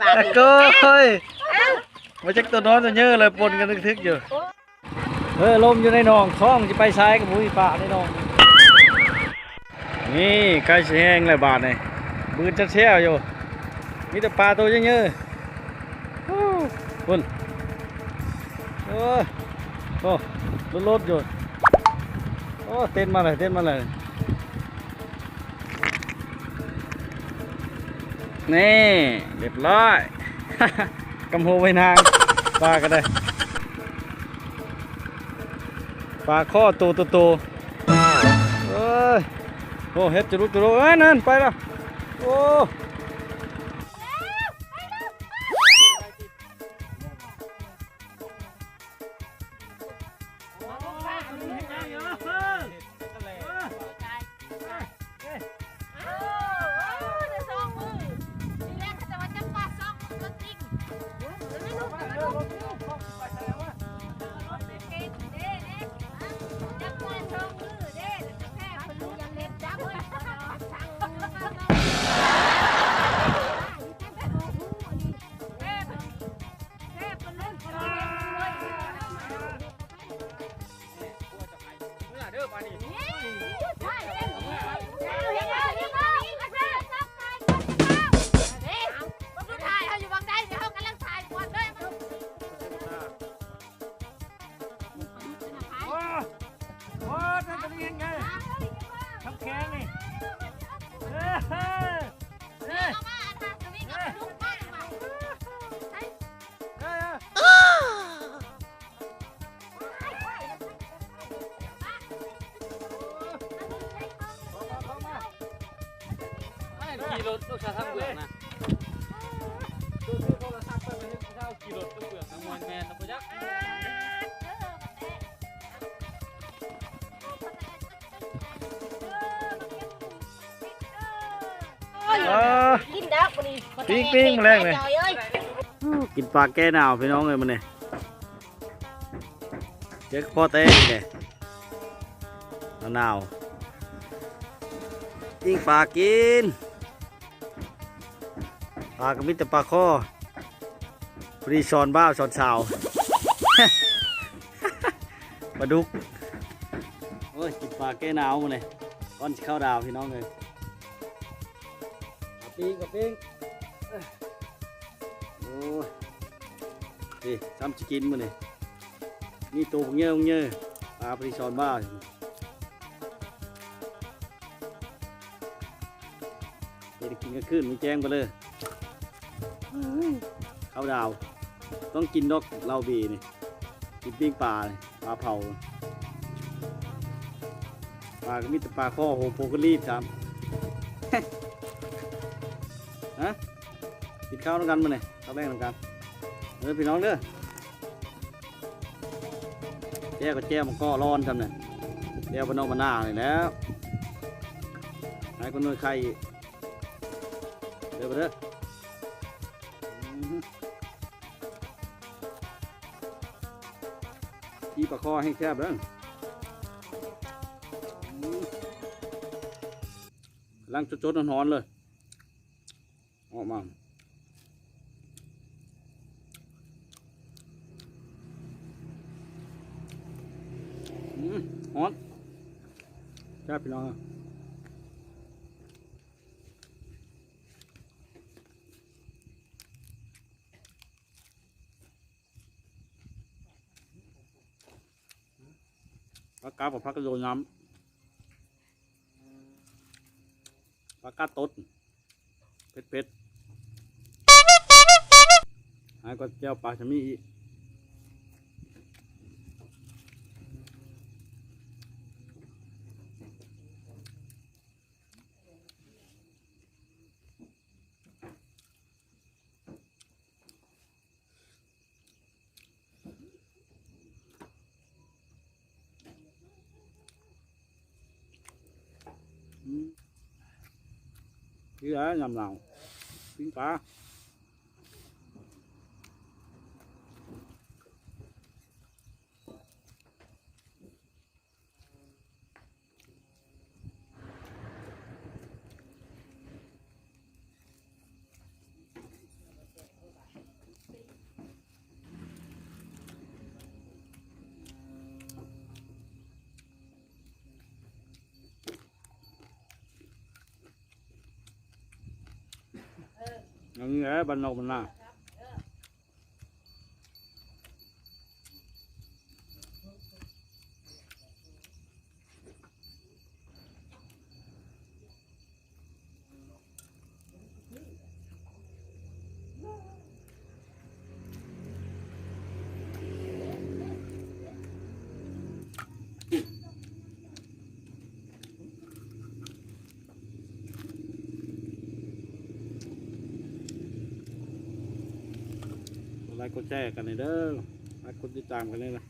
ตะเกยมาจากตัวน้อยตัวเยอะเลยปนกันทึกๆอยู่เออลมอยู่ในหนองท้องจะไปซ้ายกับมุ้ยป่าในหนอง นี่ใกล้สิแห้งเลยบาทนี่บืนจะเชี่ยวอยู่มีแต่ปลาตัวเยอะๆฮู้คุณโอ้ยโอ้รถรถๆอยู่โอ้เต้นมาเลยเต้นมาเลย นี่เรียบร้อยกำโหไว้นางปลาก็ได้ปลาข้อโตโตโตเอ้ยโอ้เฮ็ดจะรุดจะรุดเอ้ยนั่นไปแล้วโอ้ เป็นยังไงทำแข็งนี่เอ้ยเอ้ยเอ้ยเอ้ยขี่รถลูกชายทั้งเปลือกนะดูซื้อโทรศัพท์ไปให้ผู้เฒ่าขี่รถทั้งเปลือกทั้งมวนแมนนะพ่อยักษ์ เออกินดักบ่นี่ปิ้งปิ้งมาแรงเลยจอยเอ้ยกินปลาแก้หนาวพี่น้องเลยมันเนี่ยเจ๊กพ่อเต้เนี่ยหนาวปิ้งปลากินปลาก็มีแต่ปลาข้อพอดีช้อนบ้าวช้อนสาวปลาดุกโอ้ยกินปลาแก้หนาวมาเลยก้อนสิเข้าดาวพี่น้องเลยเอา ปิ้งกับปิ้งโอ้ยนี่ซ้ำจะกินมื้อนี่นี่ตัวพวกเงี้ยพวกเงี้ยปลาปริซอนบ้าเดี๋ยวกินกันขึ้นมีแจ้งไปเลยข้าวดาว ต้องกินดอกเหล้าบีนี่กินปิ้งปลานี่ปลาเผาปลาก็มีแต่ปลาข้อโหโพกรีบครับ ฮะกินข้าวด้วยกันมาเนี่ยข้าวแรกด้วยกันเด้อพี่น้องเด้อแจ้ก็แจ้มันก็ร้อนทำเนี่ยแจ้บนนอกบนหน้าเลยแล้วให้คนน้อยใครอีกเด้อไปเด้อที่ปลาคอให้แคบเด้ออื้อลังจดๆนอนๆเลย ออกมาฮอนแซ่บพี่น้องปลากากับพักกระโดดน้ำปลากาตด เผ็ดเผ็ดหายก็เจ้าปลาชะมีอีก Cái đó nhầm nào 明白。 อย่างนี้แหละบ้านนอกบ้านนา ไลค์กดแชร์กันเลยเด้อไลค์กดติดตามกันเลยนะ